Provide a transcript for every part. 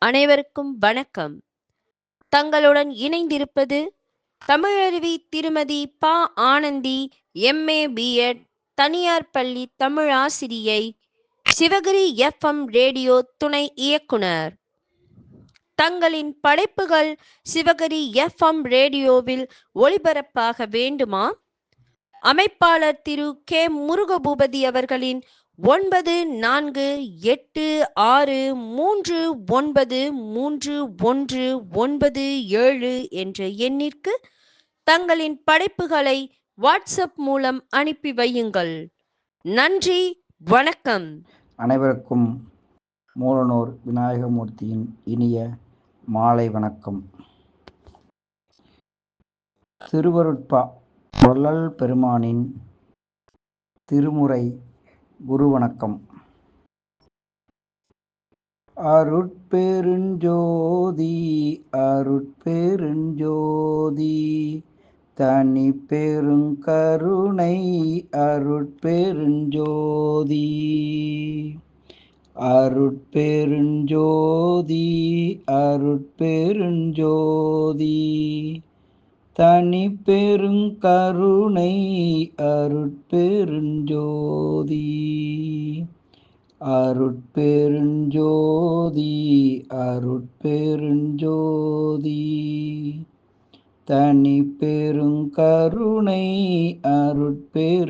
அனைவருக்கும் வணக்கம். தங்களுடன் இணைந்திருப்பது தமிழருவி திருமதி ப. ஆனந்தி எம்ஏ பிஎட் தனியார் பள்ளி தமிழ் ஆசிரியை சிவகிரி எஃப்எம் ரேடியோ துணை இயக்குனர். தங்களின் படைப்புகள் சிவகிரி எஃப்எம் ரேடியோவில் ஒளிபரப்பாக வேண்டுமா? அமைப்பாளர் திரு கே. முருகபூபதி அவர்களின் ஒன்பது நான்கு எட்டு ஆறு மூன்று ஒன்பது மூன்று ஒன்று ஒன்பது ஏழு என்ற எண்ணிற்கு தங்களின் படைப்புகளை வாட்ஸ்அப் மூலம் அனுப்பி வையுங்கள். நன்றி வணக்கம். அனைவருக்கும் மூலனூர் விநாயகமூர்த்தியின் இனிய மாலை வணக்கம். திருவருட்பா பொருளல் பெருமானின் திருமுறை குரு வணக்கம் அருட்பெருஞ்சோதி அருட்பெருஞ்சோதி தனி பெருங்கருணை அருட்பெருஞ்சோதி. அருட்பெருஞ்சோதி அருட்பெருஞ்சோதி. தனி பெருங்கருணை அருட்பெருஞ்சோதி. அருட்பெருஞ்சோதி அருட்பெருஞ்சோதி. தனி பெருங்கருணை அருட்பெருஞ்சோதி.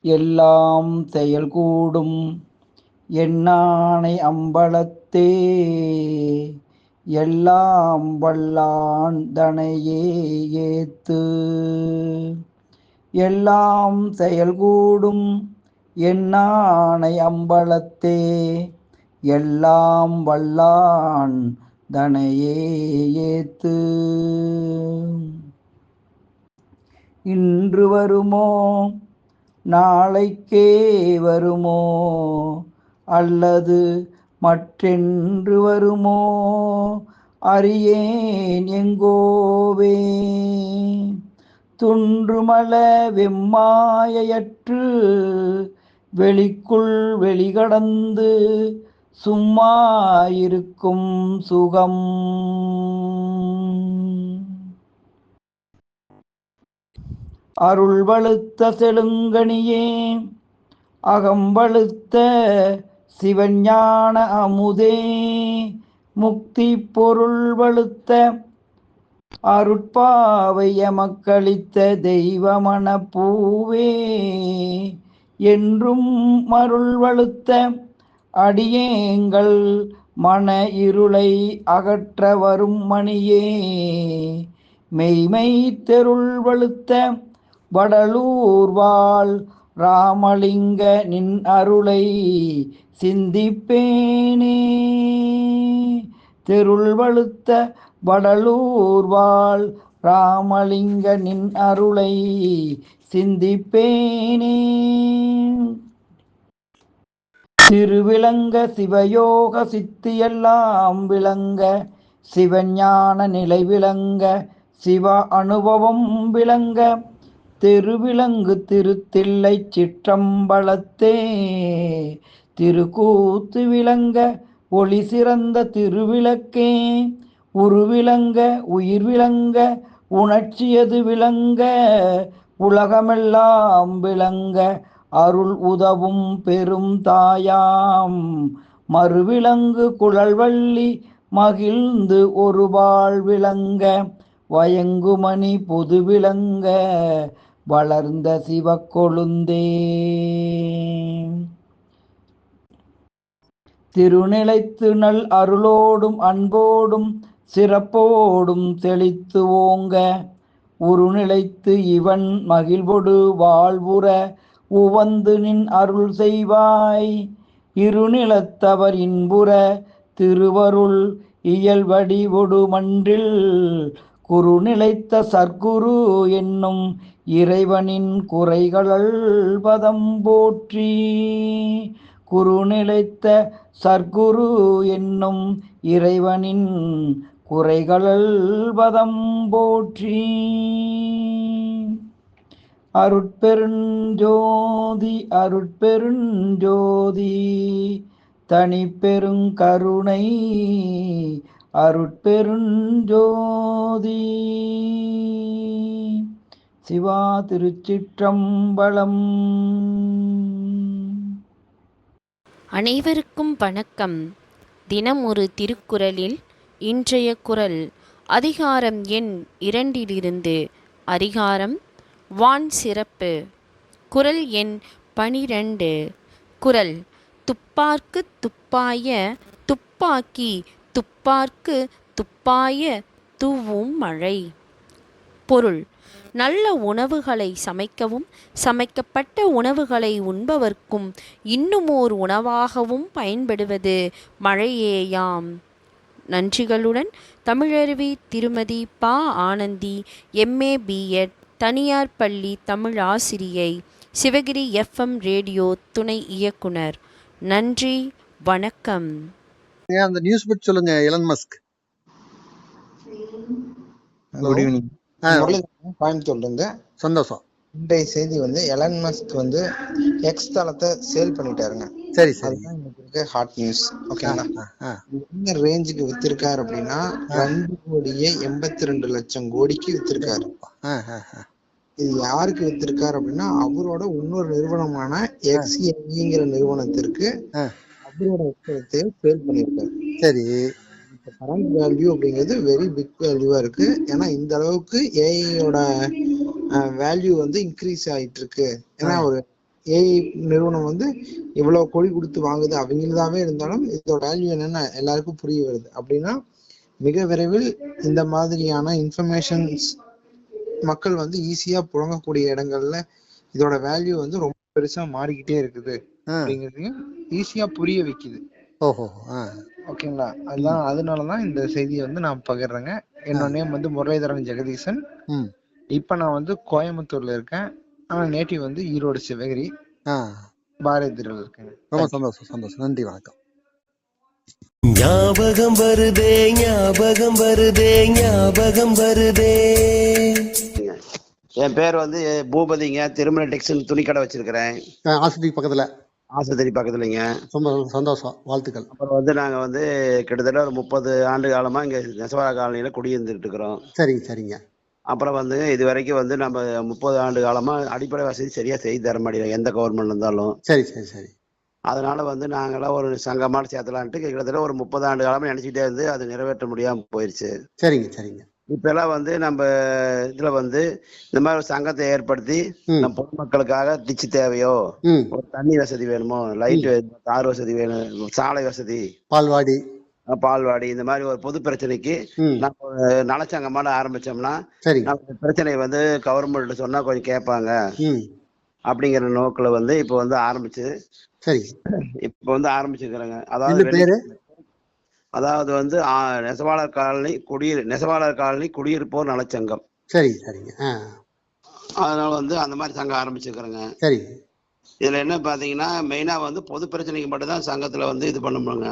எல்லாம் செயல் கூடும் எண்ணானை அம்பலத்தே எல்லாம் வல்லான் தனையே ஏத்து. எல்லாம் செயல் கூடும் அம்பலத்தே எல்லாம் வல்லான் தனையே ஏத்து. இன்று வருமோ? நாளைக்கே வருமோ? அல்லது மற்றென்று வருமோ? அறியேன் எங்கோவே. துன்றுமல வெம்மாயற்று வெளிக்குள் வெளிகடந்து சும்மா இருக்கும் சுகம். அருள் வழுத்த செழுங்கனியே அகம்பழுத்த சிவஞான அமுதே முக்தி பொருள் வழுத்த அருட்பாவைய மக்களித்த தெய்வமன பூவே என்றும் மருள் வழுத்த அடியேங்கள் மன இருளை அகற்ற வரும் மணியே. மெய்மை தெருள் வழுத்த வடலூர்வாள் ராமலிங்க நின் அருளை சிந்திப்பேனே. தெருள் வழுத்த வடலூர் வாழ் ராமலிங்க நின் அருளை சிந்திப்பேனே. திருவிளங்க சிவயோக சித்தியெல்லாம் விளங்க சிவஞான நிலை விளங்க சிவ அனுபவம் விளங்க திருவிலங்கு திருத்தில்லை சிற்றம்பலத்தே. திருக்கூத்து விளங்க ஒளி சிறந்த திருவிளக்கே. உருவிளங்க உயிர் விளங்க உணர்ச்சியது விளங்க? உலகமெல்லாம் விளங்க அருள் உதவும் பெரும் தாயாம். மறுவிலங்கு குழல்வள்ளி மகிழ்ந்து ஒரு வாழ் விளங்க. வயங்குமணி பொது விளங்க வளர்ந்த சிவக்கொழுந்தே. திருநிலைத்து நல் அருளோடும் அன்போடும் சிறப்போடும் தெளித்து ஓங்க. உருநிலைத்து இவன் மகிழ்வொடு வாழ்வுற உவந்து நின் அருள் செய்வாய். இருநிலத்தவர் இன்புற திருவருள் இயல்வடிவொடு மன்றில் குரு நிலைத்த சர்க்குரு என்னும் இறைவனின் குறைகளல் பதம் போற்றி. குரு நிலைத்த சர்க்குரு என்னும் இறைவனின் குறைகளல்வதம் போற்றி. அருட்பெருஞ்சோதி அருட்பெருஞ்சோதி தனிப்பெருங்கருணை அருட்பெருஞ்சோதி. சிவா திருச்சிற்றம்பலம். அனைவருக்கும் வணக்கம். தினம் ஒரு திருக்குறளில் இன்றைய குறள் அதிகாரம் எண் இரண்டிலிருந்து அதிகாரம் வான் சிறப்பு. குறள் எண் பனிரெண்டு. குறள் துப்பார்க்கு துப்பாய துப்பாக்கி துப்பார்க்கு துப்பாய தூவும் மழை. பொருள் நல்ல உணவுகளை சமைக்கவும் சமைக்கப்பட்ட உணவுகளை உண்பவர்க்கும் இன்னுமோர் உணவாகவும் பயன்படுவது மழையேயாம். நன்றிகளுடன் தமிழருவி திருமதி பா. ஆனந்தி எம்ஏ பிஎட் தனியார் பள்ளி தமிழ் ஆசிரியை சிவகிரி எஃப்எம் ரேடியோ துணை இயக்குனர். நன்றி வணக்கம். அந்த நியூஸ் சொல்லுங்க எலன் மஸ்க். குட் ஈவினிங் கோயம்புத்தூர்ல இருந்து சந்தோஷம். இன்றைய செய்தி வந்து எலன் மஸ்க் வந்து எக்ஸ் தளத்தை சேல் பண்ணிட்டாருங்க. சரி சரி. இருக்க ஹாட் நியூஸ் ஓகேங்களா? என்ன ரேஞ்சுக்கு வித்திருக்காரு அப்படின்னா ரெண்டு கோடியே எண்பத்தி ரெண்டு லட்சம் கோடிக்கு வித்திருக்காரு. இது யாருக்கு வித்திருக்காரு அப்படின்னா அவரோட இன்னொரு நிறுவனமான எக்ஸ்இங்கிற நிறுவனத்திற்கு ஆ. அவரோட புத்தகத்தை சேல் பண்ணியிருக்காரு. சரி. கரண்ட் வேல்யூ அப்படிங்கிறது வெரி பிக் வேல்யூவா இருக்கு. ஏன்னா இந்த அளவுக்கு ஏஐயோட வேல்யூ வந்து இன்க்ரீஸ் ஆயிட்டு இருக்கு ஏன்னா ஒரு ஏஐ நிறுவனம் வந்து இவ்வளவு கோடி கொடுத்து வாங்குது. அவங்களதாவே இருந்தாலும் இதோட வேல்யூ என்னன்னு எல்லாருக்கும் புரிய வருது. அப்படின்னா மிக விரைவில் இந்த மாதிரியான இன்ஃபர்மேஷன்ஸ் மக்கள் வந்து ஈஸியா புழங்கக்கூடிய இடங்கள்ல இதோட வேல்யூ வந்து ரொம்ப பெருசா மாறிக்கிட்டே இருக்குது. ஆ, அப்படிங்கிறதையும் ஈஸியா புரிய வைக்குது. ஓஹோ ஓகேங்களா? அதுதான் அதனாலதான் இந்த செய்தியை வந்து நான் பகிர்றேங்க. என்னோட நேம் வந்து முரளிதரன் ஜெகதீசன். ம். இப்ப நான் வந்து கோயம்புத்தூர்ல இருக்கேன். ஆனா நேட்டிவ் வந்து ஈரோடு சிவகிரி. ஆ. பாரதியில் இருக்கேங்க. ரொம்ப சந்தோஷம் சந்தோஷம். நன்றி வணக்கம். ஞாபகம் வருதே ஞாபகம் வருதே ஞாபகம் வருதே. என் பேர் வந்து பூபதிங்க. திருமண டெக்ஸ்டைல் துணிக்கடை வச்சிருக்கிறேன். ஆ, ஆஸ்பத்திரி பக்கத்துல. ஆஸ்பத்திரி பக்கத்துலங்க ரொம்ப சந்தோஷம். வாழ்த்துக்கள். அப்புறம் வந்து நாங்க வந்து கிட்டத்தட்ட ஒரு முப்பது ஆண்டு காலமா இங்க நெசவாள காலனியில குடியிருந்துட்டு இருக்கிறோம். சரிங்க சரிங்க. அப்புறம் வந்து இது வரைக்கும் வந்து நம்ம முப்பது ஆண்டு காலமா அடிப்படை வசதி சரியா செய்து தர மாட்டேங்கிறோம். எந்த கவர்மெண்ட் இருந்தாலும். சரி சரி சரி. அதனால வந்து நாங்களாம் ஒரு சங்கமான சேர்த்தலான்ட்டு கிட்டத்தட்ட ஒரு முப்பது ஆண்டு காலமா நினைச்சிட்டே இருந்து அது நிறைவேற்ற முடியாம போயிருச்சு. சரிங்க சரிங்க. இப்ப எல்லாம் வந்து நம்ம இதுல வந்து இந்த மாதிரி ஒரு சங்கத்தை ஏற்படுத்தி நம்ம பொதுமக்களுக்காக டிச்சு தேவையோ? ஒரு தண்ணி வசதி வேணுமோ? லைட் தார் வசதி வேணும்? சாலை வசதி? பால்வாடி. பால்வாடி. இந்த மாதிரி ஒரு பொது பிரச்சனைக்கு நம்ம நலச்சங்கமான ஆரம்பிச்சோம்னா பிரச்சனை வந்து கவர்மெண்ட் சொன்னா கொஞ்சம் கேட்பாங்க. அப்படிங்கிற நோக்கில் வந்து இப்போ வந்து ஆரம்பிச்சு சரிங்க இப்போ வந்து ஆரம்பிச்சிருக்கிறேங்க. என்ன அதாவது அதாவது வந்து நெசவாளர் காலனி குடியிரு நெசவாளர் காலனி குடியிருப்போர் நலச்சங்கம். சரிங்க. சரிங்க அதனால வந்து அந்த மாதிரி சங்கம் ஆரம்பிச்சிருக்கிறேங்க சரிங்க இதுல என்ன பாத்தீங்கன்னா மெயினா வந்து பொது பிரச்சனைக்கு மட்டும் தான் சங்கத்துல வந்து இது பண்ண முடியுங்க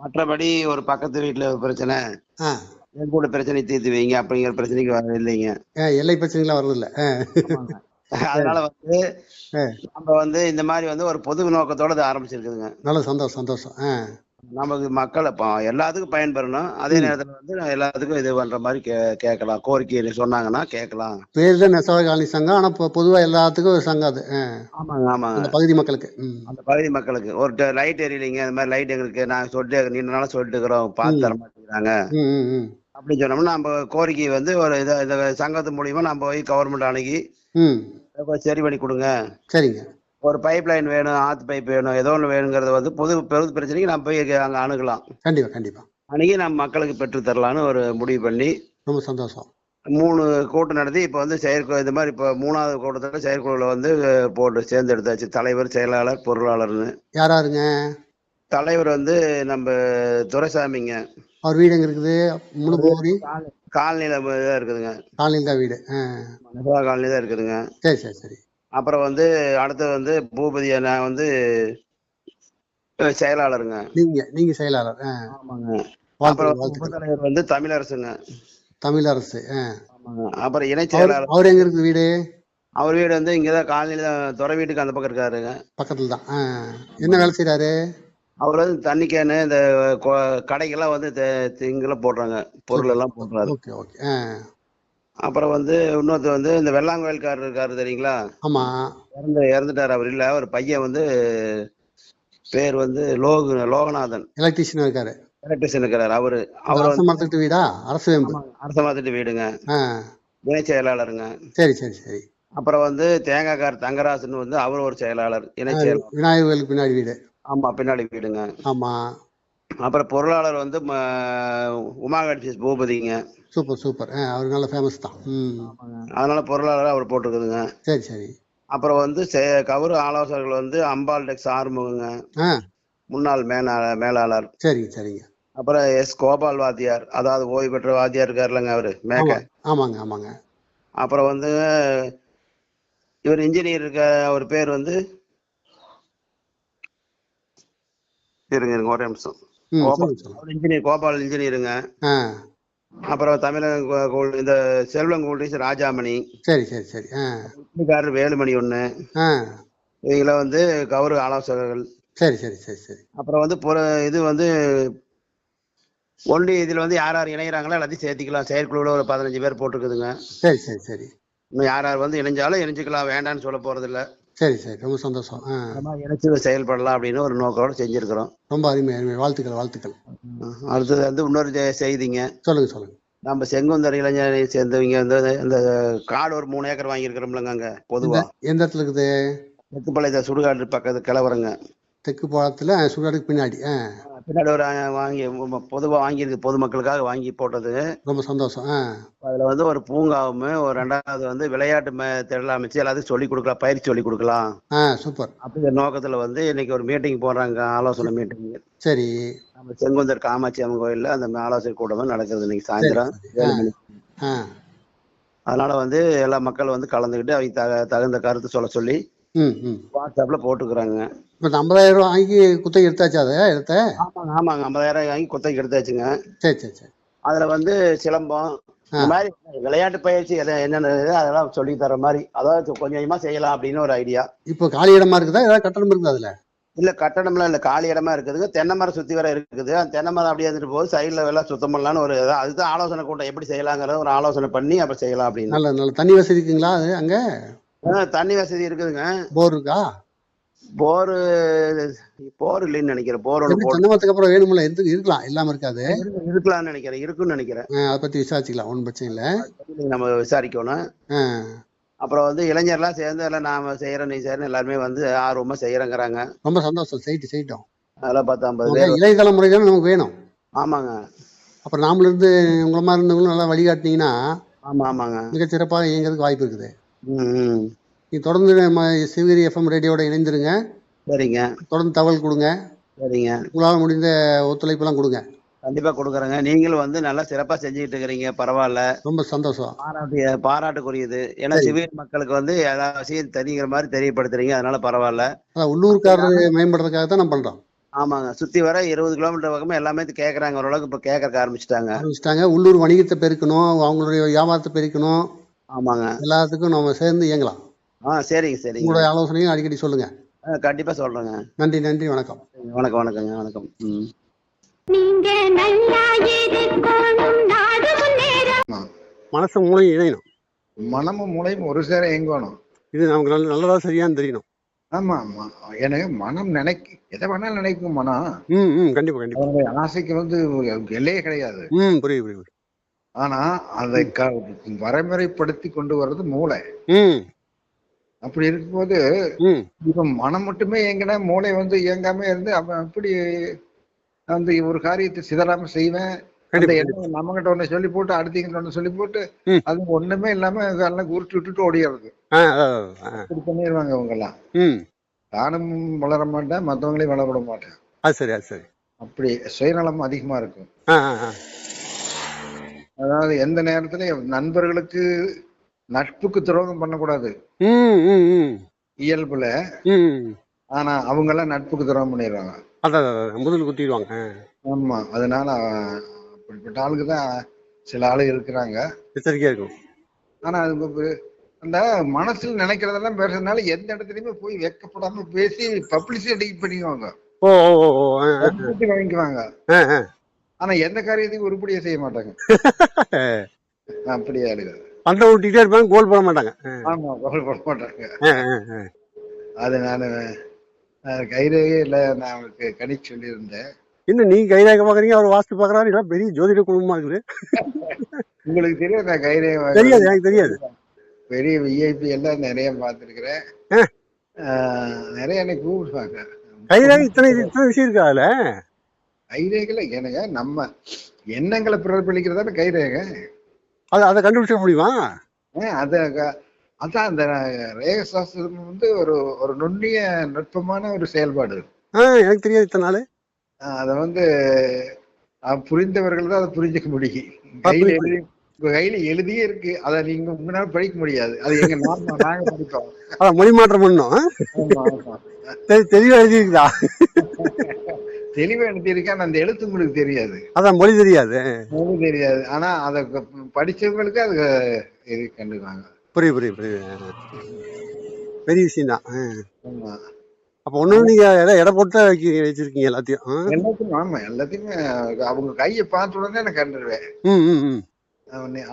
மற்றபடி ஒரு பக்கத்து வீட்டுல ஒரு பிரச்சனை என் கூட பிரச்சனை தீர்த்து வைங்க அப்படிங்கிற பிரச்சனைக்கு வர இல்லைங்க. எல்லை பிரச்சனைலாம் வர்றதில்ல ஆ. அதனால வந்து. நம்ம வந்து இந்த மாதிரி வந்து ஒரு பொது நோக்கத்தோட இது ஆரம்பிச்சிருக்குதுங்க. நல்ல சந்தோஷம் சந்தோஷம். நமக்கு மக்கள் இப்போ எல்லாத்துக்கும் பயன்பெறணும். அதே நேரத்துல வந்து எல்லாத்துக்கும் இது பண்ற மாதிரி கே கேட்கலாம். கோரிக்கை சொன்னாங்கன்னா கேட்கலாம். பேர் தான் நெசவாள காலனி சங்கம். ஆனா பொ- பொதுவா எல்லாத்துக்கும் ஒரு சங்கம் அது. ஆமாங்க ஆமாங்க. அந்த பகுதி மக்களுக்கு. அந்த பகுதி மக்களுக்கு. ஒரு லைட் எரியலைங்க. அந்த மாதிரி லைட் எங்களுக்கு நாங்க சொல்லிட்டு நீண்ட நாளா சொல்லிட்டு இருக்கிறோம். பார்த்து தர மாட்டேங்கிறாங்க. அப்படின்னு சொன்னோம்னா நம்ம கோரிக்கை வந்து ஒரு இதை இந்த சங்கத்து மூலியமா நம்ம போய் கவர்மெண்ட் அணுகி சரி பண்ணி கொடுங்க. சரிங்க. ஒரு பைப் லைன் வேணும் ஆத்து பைப் வேணும் ஏதோ ஒன்று வேணுங்கிறத வந்து பொது பெரு பிரச்சனைக்கு நம்ம போய் அங்கே அணுகலாம். கண்டிப்பா கண்டிப்பா. அணுகி நம்ம மக்களுக்கு பெற்று தரலான்னு ஒரு முடிவு பண்ணி ரொம்ப சந்தோஷம். மூணு கூட்டம் நடத்தி இப்போ வந்து செயற்கை இந்த மாதிரி இப்போ மூணாவது கூட்டத்தில் செயற்குழுவில் வந்து போட்டு சேர்ந்தெடுத்தாச்சு. தலைவர் செயலாளர் பொருளாளர்னு. யார் யாருங்க? தலைவர் வந்து நம்ம துரைசாமிங்க. அவர் வீடு எங்க இருக்குது? முழு போரி காலனியில் தான் இருக்குதுங்க. காலனியில் தான் வீடு. நெசவா காலனி தான் இருக்குதுங்க. சரி சரி சரி. அப்புறம் வந்து அடுத்து வந்து பூபதி அண்ணா வந்து செயலாளருங்க. நீங்க நீங்க செயலாளர் ஆமாங்க. அப்புறம் உபத்தலைவர் வந்து தமிழரசுங்க. தமிழ் அரசு ஆ. ஆமாங்க. அப்புறம் இணை செயலாளர். அவர் எங்க இருக்குது வீடு? அவர் வீடு வந்து இங்கே தான் காலையில் துறை வீட்டுக்கு அந்த பக்கம் இருக்காருங்க. பக்கத்தில் தான் என்ன வேலை செய்கிறாரு அவர் வந்து தண்ணி கேனு இந்த கடைக்கெல்லாம் வந்து இங்கெல்லாம் போடுறாங்க. பொருள் எல்லாம் போடுறாரு. ஓகே ஓகே அப்புறம் வந்து இன்னொருத்தர் வந்து இந்த வெள்ளாங்கோயில்காரர் இருக்காரு தெரியுங்களா? ஆமாம் இறந்து இறந்துட்டார் அவர் இல்லை. ஒரு பையன் வந்து பேர் வந்து லோக லோகநாதன். எலக்ட்ரீஷியனாக இருக்காரு. எலக்ட்ரிஷியன் இருக்கிறார் அவரு. அவர் அரச வந்து மரத்துக்கிட்ட வீடா? அரசு அரச மாத்திட்டு வீடுங்க. இணை செயலாளருங்க. சரி சரி சரி. அப்புறம் வந்து தேங்காய்கார் தங்கராசன் வந்து அவர் ஒரு செயலாளர் இணை செயலாளர். விநாயகர் கோயிலுக்கு பின்னாடி வீடு. ஆமா பின்னாடி வீடுங்க. ஆமாம் அப்புறம் பொருளாளர் வந்து ம- உமாகாட்சி பூபதிங்க. Super super. ஆ அவர் நல்ல ஃபேமஸ் தான். ம். அதனால பொருளாளர் அவர் போட்டிருக்குதுங்க. சரி சரி. அப்புறம் வந்து கவுரு ஆலோசகர்கள் வந்து அம்பாள் டெக்ஸ் ஆறுமுகங்க. ஆ. முன்னாள் மேலாளர் மேலாளர். சரிங்க சரிங்க. அப்புறம் எஸ் கோபால் வாத்தியார். அதாவது ஓய்வு பெற்ற வாத்தியார் இருக்காருலங்க அவரு ஆமாம் ஆமாங்க ஆமாங்க. அப்புறம் வந்து இவர் இன்ஜினியர் இருக்க அவர் பேர் வந்து இருங்க இருங்க ஒரே நிமிஷம். கோபால் இன்ஜினியர் கோபால் இன்ஜினியருங்க அப்புறம் தமிழன் இந்த செல்வம் கோல்டீஸ் ராஜாமணி. சரி சரி சரி. ஆ. இட்லிக்காரர் வேலுமணி ஒன்று இவங்களாம் வந்து கௌரவ ஆலோசகர்கள். சரி சரி சரி சரி. அப்புறம் வந்து பொற இது வந்து ஒன்லி இதில் வந்து யார் யார் இணைகிறாங்களோ எல்லாத்தையும் சேர்த்திக்கலாம். செயற்குழுவில் ஒரு பதினஞ்சு பேர் போட்டிருக்குதுங்க. சரி சரி சரி. இன்னும் யார் யார் வந்து இணைஞ்சாலும் இணைஞ்சிக்கலாம். வேண்டாம்னு சொல்ல போகிறதில்ல சரி சரி. ரொம்ப சந்தோஷம். ஆ. இணைச்சு செயல்படலாம் அப்படின்னு ஒரு நோக்கோட செஞ்சுருக்கிறோம். ரொம்ப அருமை அருமை. வாழ்த்துக்கள் வாழ்த்துக்கள். அடுத்தது வந்து இன்னொரு செய்திங்க. சொல்லுங்க சொல்லுங்க. நம்ம செங்குந்தர் இளைஞரை சேர்ந்தவங்க வந்து இந்த காடு ஒரு மூணு ஏக்கர் வாங்கியிருக்கிறோம்லங்க அங்கே பொதுவாக எந்த இடத்துல இருக்குது? தெக்குப்பாளையத்தை சுடுகாடு பக்கத்து கிளவரங்க தெற்கு பாலத்தில் சுடாடுக்கு பின்னாடி. ஆ. பின்னாடி ஒரு வாங்கி பொதுவாக வாங்கியிருக்கு பொதுமக்களுக்காக வாங்கி போட்டது. ரொம்ப சந்தோஷம் அதில் வந்து ஒரு பூங்காவும் ஒரு ரெண்டாவது வந்து விளையாட்டு திடல் அமைச்சு எல்லாத்தையும் சொல்லி கொடுக்கலாம் பயிற்சி சொல்லி கொடுக்கலாம். சூப்பர். அப்படிங்கிற நோக்கத்தில் வந்து இன்னைக்கு ஒரு மீட்டிங் போடுறாங்க ஆலோசனை மீட்டிங் சரி. நம்ம செங்குந்தர் காமாட்சி அம்மன் கோயிலில் அந்த ஆலோசனை கூட்டம் நடக்குது இன்னைக்கு சாயந்தரம். ஏழு மணிக்கு. அதனால வந்து எல்லா மக்கள் வந்து கலந்துக்கிட்டு அவங்க தக தகுந்த கருத்து சொல்ல சொல்லி ம் ம். வாட்ஸ்அப்பில் போட்டுக்கிறாங்க. இப்போ ஐம்பதாயிரம் ரூபா வாங்கி குத்தகை எடுத்தாச்சா அதை? எடுத்த? ஆமாங்க ஆமாங்க. ஐம்பதாயிரம் வாங்கி குத்தகைக்கு எடுத்தாச்சுங்க. சரி சரி சரி. அதில் வந்து சிலம்பம் இந்த மாதிரி விளையாட்டு பயிற்சி எதை என்னென்ன அதெல்லாம் சொல்லி தர மாதிரி. அதாவது கொஞ்சம் கொஞ்சமாக செய்யலாம் அப்படின்னு ஒரு ஐடியா. இப்போ காலி இடமா இருக்குதா? ஏதாவது கட்டணம் இருக்குது அதில்? இல்ல கட்டடம்லாம் இல்ல. காலி இடமா இருக்குதுங்க. தென்னை மரம் சுத்தி வர இருக்குது. அந்த தென்னை மரம் அப்படியே இருந்துட்டு போது சைடுல எல்லாம் சுத்தம் பண்ணலாம்னு ஒரு அதுதான் ஆலோசனை கூட்டம். எப்படி செய்யலாங்கிறத ஒரு ஆலோசனை பண்ணி அப்புறம் செய்யலாம் அப்படின்னு. நல்ல நல்ல தண்ணி வசதி இருக்குங்களா அது அங்கே? தண்ணி வசதி இருக்குதுங்க. போர் இருக்கா போரு போர் இல்லைன்னு நினைக்கிறேன். போர் ஒன்று மரத்துக்கு அப்புறம் வேணுமில்ல இருந்து இருக்கலாம் இல்லாமல் இருக்காது. இருக்கலாம்னு நினைக்கிறேன். இருக்குன்னு நினைக்கிறேன். அதை பற்றி விசாரிச்சுக்கலாம் ஒன்றும் பிரச்சனை இல்லை. நம்ம விசாரிக்கணும். அப்புறம் வந்து இளைஞர்லாம் சேர்ந்து எல்லாம் நாம செய்யறோம் நீ செய்யறோம் எல்லாருமே வந்து ஆர்வமா செய்யறேங்கிறாங்க. ரொம்ப சந்தோஷம். செய்யிட்டு செய்யிட்டோம். அதெல்லாம் பார்த்து ஐம்பது பேர். இளைய நமக்கு வேணும். ஆமாங்க. அப்புறம் நாமளும் இருந்து உங்களை மாதிரி இருந்தவங்களும் நல்லா வழிகாட்டினீங்கன்னா ஆமா ஆமாங்க. மிகச் சிறப்பாக இயங்குறதுக்கு வாய்ப்பு இருக்குது. நீ தொடர்ந்து நம்ம சிவகிரி எஃப்எம் ரேடியோட இணைந்திருங்க. சரிங்க. தொடர்ந்து தகவல் கொடுங்க. சரிங்க. உங்களால் முடிந்த ஒத்துழைப்பெல்லாம் கொடுங்க. கண்டிப்பா கொடுக்குறேங்க. நீங்களும் வந்து நல்லா சிறப்பா செஞ்சுக்கிட்டு இருக்கிறீங்க. பரவாயில்ல. ரொம்ப சந்தோஷம். பாராட்டு பாராட்டுக்குரியது. ஏன்னா. சிவில் மக்களுக்கு வந்து ஏதாவது விஷயம் தெரியுங்கிற மாதிரி தெரியப்படுத்துறீங்க. அதனால பரவாயில்ல. அதான் உள்ளூர்காரர் மேம்படுறதுக்காக தான் நம்ம பண்ணுறோம் ஆமாங்க. சுத்தி வர இருபது கிலோமீட்டர் பக்கமே எல்லாமே கேக்குறாங்க. ஓரளவுக்கு இப்ப கேட்கறக்க ஆரம்பிச்சிட்டாங்க. ஆரம்பிச்சிட்டாங்க. உள்ளூர் வணிகத்தை பெருக்கணும். அவங்களுடைய வியாபாரத்தை பெருக்கணும். ஆமாங்க. எல்லாத்துக்கும் நம்ம சேர்ந்து இயங்கலாம். ஆ சரிங்க சரிங்க. உங்களுடைய ஆலோசனையும் அடிக்கடி சொல்லுங்க. ஆ, கண்டிப்பா சொல்றேங்க. நன்றி நன்றி வணக்கம். வணக்கம் வணக்கங்க வணக்கம். ம். நீங்க நல்லா இருக்கணும். நாடு முன்னேற மனசு மூளையும் இணையணும். மனமும் மூளையும் ஒரு சேர இயங்கணும். இது நமக்கு நல்ல நல்லதா சரியான்னு தெரியணும். ஆமா ஆமா. எனக்கு மனம் நினைக்க எதை வேணாலும் நினைக்கும் மனம். ம் ம். கண்டிப்பா கண்டிப்பா. ஆசைக்கு வந்து எல்லையே கிடையாது. ம் புரியுது புரியுது. ஆனா அதை வரைமுறைப்படுத்தி கொண்டு வர்றது மூளை. அப்படி இருக்கும்போது இப்ப மனம் மட்டுமே இயங்கினா மூளை வந்து இயங்காம இருந்து அவன் அப்படி அந்த ஒரு காரியத்தை சிதறாம செய்வேன்? நம்ம கிட்ட ஒண்ணு சொல்லி போட்டு அடுத்தவங்க ஒண்ணு சொல்லி போட்டு. அது ஒண்ணுமே இல்லாம எல்லாம் உருட்டி விட்டுட்டு ஓடிடுறது. அப்படி பண்ணிடுவாங்க அவங்க எல்லாம் தானும் வளர மாட்டேன் மத்தவங்களையும் வளர விட மாட்டேன். சரி சரி. அப்படி சுயநலம் அதிகமா இருக்கும். அதாவது எந்த நேரத்திலையும் நண்பர்களுக்கு நட்புக்கு துரோகம் பண்ணக்கூடாது. இயல்புல. ஆனா அவங்க எல்லாம் நட்புக்கு துரோகம் பண்ணிடுவாங்க அதான் அதான், அதான். முதல் குத்திடுவாங்க. ஆமா. அதனால அப்படிப்பட்ட ஆளுக்கு தான் சில ஆளு இருக்கிறாங்க. எச்சரிக்கையா இருக்கும். ஆனா அது அந்த மனசுல நினைக்கிறதெல்லாம் பேசுறதுனால எந்த இடத்துலயுமே போய் வெக்கப்படாம பேசி பப்ளிசிட்டி பண்ணிக்குவாங்க ஓ வாங்கிக்குவாங்க. ஆனா எந்த காரியத்தையும் உருப்படியா செய்ய மாட்டாங்க. அப்படியே ஆளுங்க பந்தம் விட்டுட்டே இருப்பாங்க கோல் போட மாட்டாங்க. ஆமா கவலை போட மாட்டாங்க. அது நான் கைரேகை இல்ல நான் அவனுக்கு கணிச்சு சொல்லியிருந்தேன். என்ன நீங்க கைதாக்க பாக்குறீங்க அவர் வாஸ்து பாக்குறாரு இதெல்லாம் பெரிய ஜோதிட குடும்பமா இருக்குது. உங்களுக்கு தெரியும் நான் கைரேகை தெரியாது எனக்கு தெரியாது. பெரிய விஐபி எல்லாம் நிறைய பார்த்துருக்கிறேன். நிறைய என்னை கூப்பிடுவாங்க கைதாக இத்தனை இத்தனை விஷயம் இருக்கா அதுல. கைரேகைல எனக்கு நம்ம எண்ணங்களை பிரதிபலிக்கிறதான கைரேகை? அதை அதை கண்டுபிடிச்சிட முடியுமா? அத அதான் அந்த ரேக சாஸ்திரம் வந்து ஒரு ஒரு நுண்ணிய நுட்பமான ஒரு செயல்பாடு. எனக்கு தெரியாது இத்தனை நாள். அத வந்து புரிந்தவர்கள் தான் அதை புரிஞ்சுக்க முடியும். உங்க கையில எழுதியே இருக்கு. அதை நீங்க உங்களால படிக்க முடியாது. அது எங்க நாம நாங்க படிப்போம். அதான் மொழி மாற்றம். தெரி- தெளிவா எழுதியிருக்குதா? தெளிவா எழுதியிருக்கேன் அந்த எழுத்து உங்களுக்கு தெரியாது. அதான் மொழி தெரியாது. மொழி தெரியாது. ஆனா அதை படிச்சவங்களுக்கு அது கண்டுக்குவாங்க. புரியுது புரியுது புரியுது. பெரிய விஷயம் தான். அப்போ ஒண்ணு நீங்க எடை போட்டு வைக்க வச்சிருக்கீங்க எல்லாத்தையும்? எல்லாத்தையும் ஆமா எல்லாத்தையுமே அவங்க கையை பார்த்த உடனே நான் கண்டுருவேன்.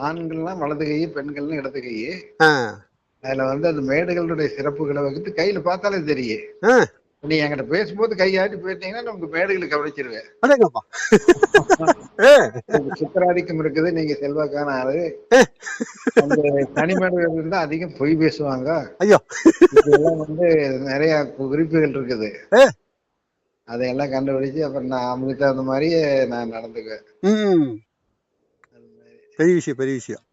ஆண்கள்லாம் வலது கை பெண்கள்லாம் இடது கை அதுல வந்து அந்த மேடுகளுடைய சிறப்புகளை வந்து கையில பார்த்தாலே தெரியும். நீ என்கிட்ட பேசும்போது கையாட்டி போயிட்டீங்கன்னா நமக்கு மேடுகளை கவனிச்சிருவேன். அடேங்கப்பா. சித்திராதிக்கம் இருக்குது நீங்க செல்வாக்கான ஆளு. அந்த இருந்தா அதிகம் பொய் பேசுவாங்க. ஐயோ. இதெல்லாம் வந்து நிறைய குறிப்புகள் இருக்குது. அதையெல்லாம் கண்டுபிடிச்சு அப்புறம் நான் அவங்களுக்கு தகுந்த மாதிரியே நான் நடந்துக்குவேன். பெரிய விஷயம் பெரிய விஷயம்.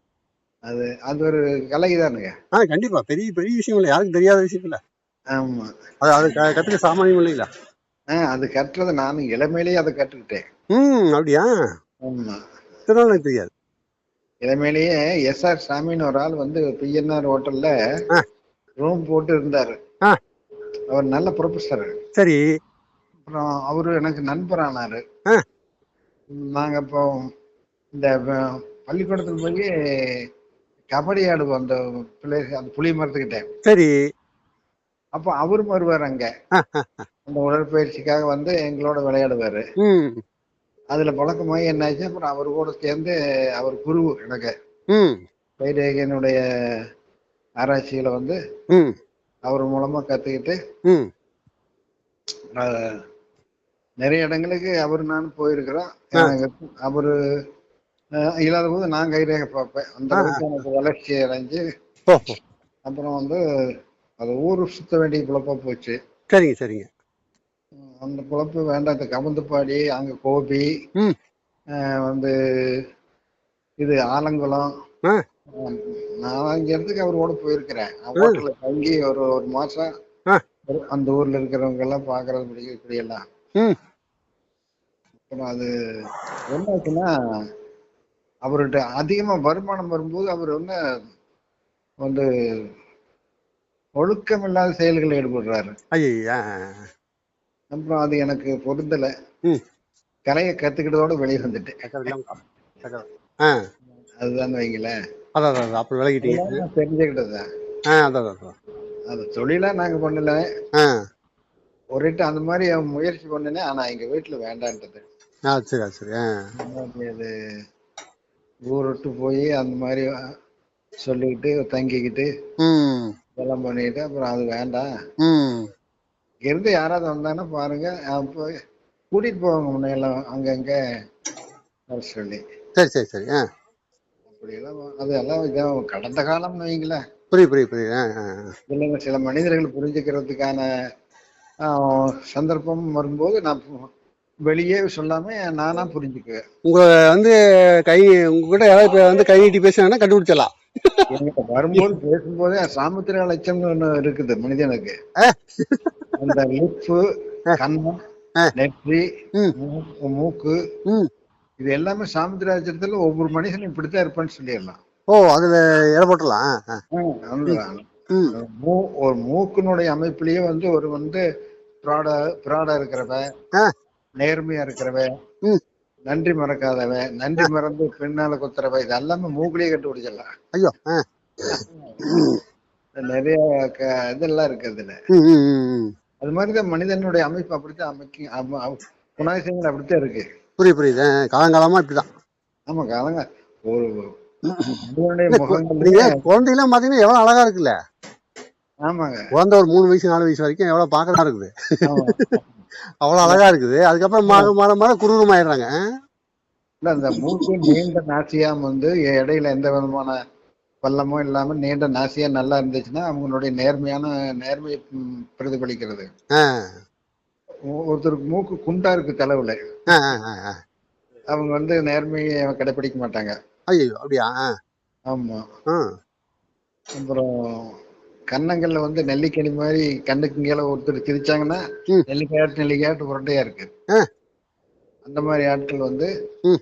அது அது ஒரு கலை தானுங்க. ஆ கண்டிப்பா. பெரிய பெரிய விஷயம் இல்லை. யாருக்கும் தெரியாத விஷயம் இல்லை ஆமா. அது அது க- கத்துக்க சாமானியம் இல்லைங்களா? ஆஹ் அது கட்டுறது நானும் இளமையிலேயே அதை கற்றுக்கிட்டேன். ம் அப்படியா? ஆமா. எனக்கு தெரியாது. இளமையிலேயே எஸ் ஆர் சாமின்னு ஒரு ஆள் வந்து பிஎன்ஆர் ஹோட்டல்ல ஆ. ரூம் போட்டு இருந்தாரு. ஆ. அவர் நல்ல ப்ரொஃபஸர். சரி. அப்புறம் அவரு எனக்கு நண்பரானாரு ஆ. நாங்க இப்போ இந்த வ- பள்ளிக்கூடத்துல போய் கபடி ஆடுவோம் அந்த பிள்ளை அந்த புளி மரத்துக்கிட்ட. சரி. அப்போ அவரும் வருவார் அங்க. அந்த உடற்பயிற்சிக்காக வந்து எங்களோட விளையாடுவாரு. அதுல பழக்கமாகி என்னாச்சு? அப்புறம் அவர் கூட சேர்ந்து அவர் குரு எனக்கு. வைரேகனுடைய ஆராய்ச்சிகளை வந்து அவர் மூலமா கத்துக்கிட்டு நிறைய இடங்களுக்கு அவர் நானும் போயிருக்கிறோம். அவரு இல்லாத போது நான் கைரேகை பார்ப்பேன். அந்த. அளவுக்கு எனக்கு வளர்ச்சி அடைஞ்சு அப்புறம் வந்து அது ஊர் சுத்த வேண்டிய குழப்பா போச்சு. சரிங்க சரிங்க. அந்த குழப்பு வேண்டாம். இந்த கமந்துப்பாடி அங்க கோபி வந்து இது ஆலங்குளம். நான் அங்க இடத்துக்கு அவரோட போயிருக்கிறேன். ஹோட்டல்ல தங்கி ஒரு ஒரு மாசம் அந்த ஊர்ல இருக்கிறவங்க எல்லாம் பாக்குறது பிடிக்கும் இப்படி எல்லாம் அப்புறம் அது என்ன ஆச்சுன்னா அவர்கிட்ட அதிகமா வருமானம் வரும்போது அவர் வந்து வந்து ஒழுக்கம் இல்லாத செயல்களில் ஈடுபடுறாரு. ஐயா அப்புறம் அது எனக்கு பொருந்தல. கலையை கத்துக்கிட்டதோட வெளியே. ஆ. அதுதான் வைங்களேன். அதான் அதான். அப்படி விலகிட்டீங்க தெரிஞ்சுக்கிட்டதுதான் அதான் அது தொழிலா நாங்க பண்ணல. ஒருட்டு அந்த மாதிரி முயற்சி பண்ணினேன் ஆனா எங்க வீட்டுல வேண்டான்றது ஆ சரி சரி அது ஊர் விட்டு போய் அந்த மாதிரி சொல்லிக்கிட்டு தங்கிக்கிட்டு இதெல்லாம் பண்ணிக்கிட்டு அப்புறம் அது வேண்டாம் இங்க இருந்து யாராவது வந்தாங்கன்னா பாருங்க அப்போ கூட்டிட்டு போவாங்க முன்னையெல்லாம் அங்கங்க வர சொல்லி. சரி சரி சரி ஆ. அப்படியெல்லாம் அதெல்லாம் இதான் கடந்த காலம்னு வைங்களேன். புரியுது புரியுது புரியுது. இல்லைங்க சில மனிதர்கள் புரிஞ்சுக்கிறதுக்கான சந்தர்ப்பம் வரும்போது நான் வெளியே சொல்லாம நானா புரிஞ்சுக்குவேன். உங்க வந்து கை உங்ககிட்ட யாராவது வந்து கை நீட்டி பேசினாங்கன்னா கண்டுபிடிச்சிடலாம். என்கிட்ட வரும்போது பேசும்போதே சாமுத்திர லட்சம்னு ஒண்ணு இருக்குது மனிதனுக்கு அந்த லிப்பு கண்ணம். நெற்றி. மூக்கு- இது எல்லாமே சாமுத்திராஜத்துல ஒவ்வொரு மனுஷனும் இப்படித்தான் இருப்பான்னு சொல்லிடலாம் ஓ அதுல இட போட்டுடலாம் ஆ, ஆ. அந்த ம் மூ ஒரு மூக்கினுடைய அமைப்பிலேயே வந்து ஒரு வந்து ப்ராடா ப்ராடா இருக்கிறவன் ஆ. நேர்மையா இருக்கிறவன் ம். நன்றி மறக்காதவன் நன்றி மறந்து பின்னால குத்துறவன் இது எல்லாமே மூக்கிலேயே கண்டுபிடிச்சிடலாம் ஐயோ நிறைய இதெல்லாம் இருக்கு அதுல. அது மாதிரிதான் மனிதனுடைய அமைப்பு அப்படித்தான் அமைக்க குணாதிசயங்கள் அப்படித்தான் இருக்கு. புரியுது புரியுது. காலங்காலமா இப்படிதான். ஆமா காலங்க ஒரு குழந்தையெல்லாம் பாத்தீங்கன்னா எவ்வளவு அழகா இருக்குல்ல. குழந்தை ஒரு மூணு வயசு நாலு வயசு வரைக்கும் எவ்வளவு பாக்கலாம் இருக்குது. அவ்வளவு அழகா இருக்குது. அதுக்கப்புறம் மாற மாற மாற குரூரமாயிடுறாங்க ஆ? இல்ல அந்த மூக்கு நீண்ட நாசியாம் வந்து இடையில எந்த விதமான பள்ளமோ இல்லாம நீண்ட நாசியா நல்லா இருந்துச்சுன்னா அவங்களுடைய நேர்மையான நேர்மையை பிரதிபலிக்கிறது. ஒருத்தருக்கு மூக்கு குண்டா இருக்கு தலைவுல. அவங்க வந்து நேர்மையை கடைபிடிக்க மாட்டாங்க. ஐயோ அப்படியா? ஆமா. அப்புறம் கன்னங்கள்ல வந்து நெல்லிக்கனி மாதிரி கண்ணுக்கு கீழே ஒருத்தர் சிரிச்சாங்கன்னா ம். நெல்லிக்காட்டு நெல்லிக்காட்டு உருண்டையா இருக்கு. அந்த மாதிரி ஆட்கள் வந்து ம்.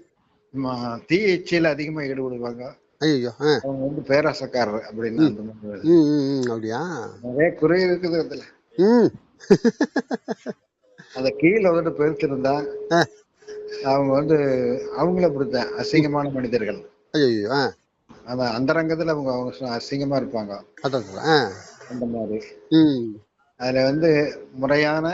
ம- தீ எச்சியில அதிகமா ஈடுபடுவாங்க ஐயோ. அவங்க வந்து பேராசக்காரர் அப்படின்னு அப்படியா நிறைய குறை இருக்குது அதுல அத கீழே வந்து பெருத்திருந்தா. அவங்க வந்து அவங்கள அப்படித்தான் அசிங்கமான மனிதர்கள் ஐயோ அந்த அந்தரங்கத்துல அவங்க அவங்க அசிங்கமா இருப்பாங்க. அந்த மாதிரி. அதுல வந்து முறையான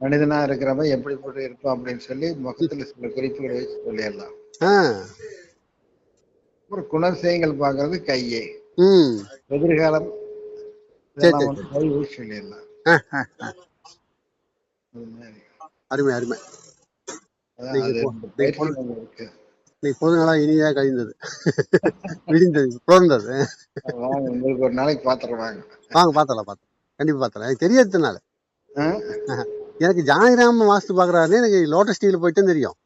மனிதனா இருக்கிறவன் எப்படிப்பட்டு இருப்பான் அப்படின்னு சொல்லி முகத்துல சில குறிப்புகளை வச்சு சொல்லிடலாம். அப்புறம் குணாதிசயங்கள் பாக்குறது கையே. எதிர்காலம் சொல்லிடலாம். அருமை அருமை. இருக்கு இன்னைக்கு பொது நாளா இனியா கழிந்தது. விடிந்தது பிறந்தது வாங்க உங்களுக்கு ஒரு நாளைக்கு பாத்திரம் வாங்க. வாங்க பார்த்தலாம் பார்த்தலாம் கண்டிப்பா பார்த்தலாம் எனக்கு தெரியாததுனால? எனக்கு ஜானகிராம வாஸ்து பாக்குறாருன்னு எனக்கு லோட்டஸ் டிவில போயிட்டு தெரியும்.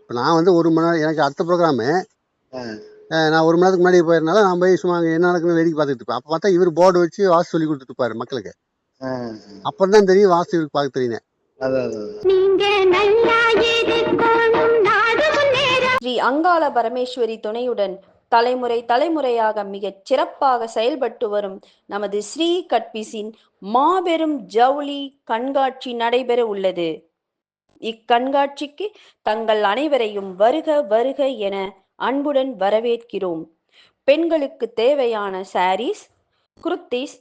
இப்போ நான் வந்து ஒரு மணி நேரம் எனக்கு அடுத்த ப்ரோக்ராமு. நான் ஒரு மணி நேரத்துக்கு முன்னாடி போயிருந்தால நான் போய் சும்மா என்ன நடக்குன்னு வேடிக்கை பார்த்துட்டு இருப்பேன். அப்போ பார்த்தா இவர் போர்டு வச்சு வாஸ்து சொல்லி கொடுத்துட்டு இருப்பாரு மக்களுக்கு. அப்புறம் தான் தெரியும் வாஸ்து இவருக்கு பார்க்க தெரியும் ஸ்ரீ அங்காள பரமேஸ்வரி துணையுடன் தலைமுறை தலைமுறையாக மிகச் சிறப்பாக செயல்பட்டு வரும் நமது ஸ்ரீ கட்பிசின் மாபெரும் ஜவுளி கண்காட்சி நடைபெற உள்ளது. இக்கண்காட்சிக்கு தங்கள் அனைவரையும் வருக வருக என அன்புடன் வரவேற்கிறோம். பெண்களுக்கு தேவையான சாரீஸ் குர்த்திஸ்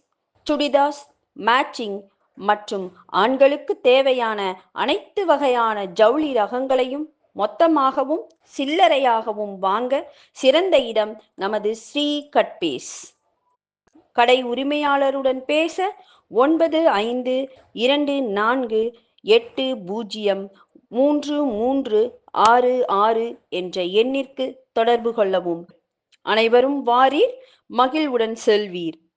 சுடிதாஸ் மேட்சிங் மற்றும் ஆண்களுக்கு தேவையான அனைத்து வகையான ஜவுளி ரகங்களையும் மொத்தமாகவும் சில்லறையாகவும் வாங்க சிறந்த இடம் நமது ஸ்ரீ கட்பேஸ். கடை உரிமையாளருடன் பேச ஒன்பது ஐந்து இரண்டு நான்கு எட்டு பூஜ்ஜியம் மூன்று மூன்று ஆறு ஆறு என்ற எண்ணிற்கு தொடர்பு கொள்ளவும். அனைவரும் வாரீர் மகிழ்வுடன் செல்வீர்.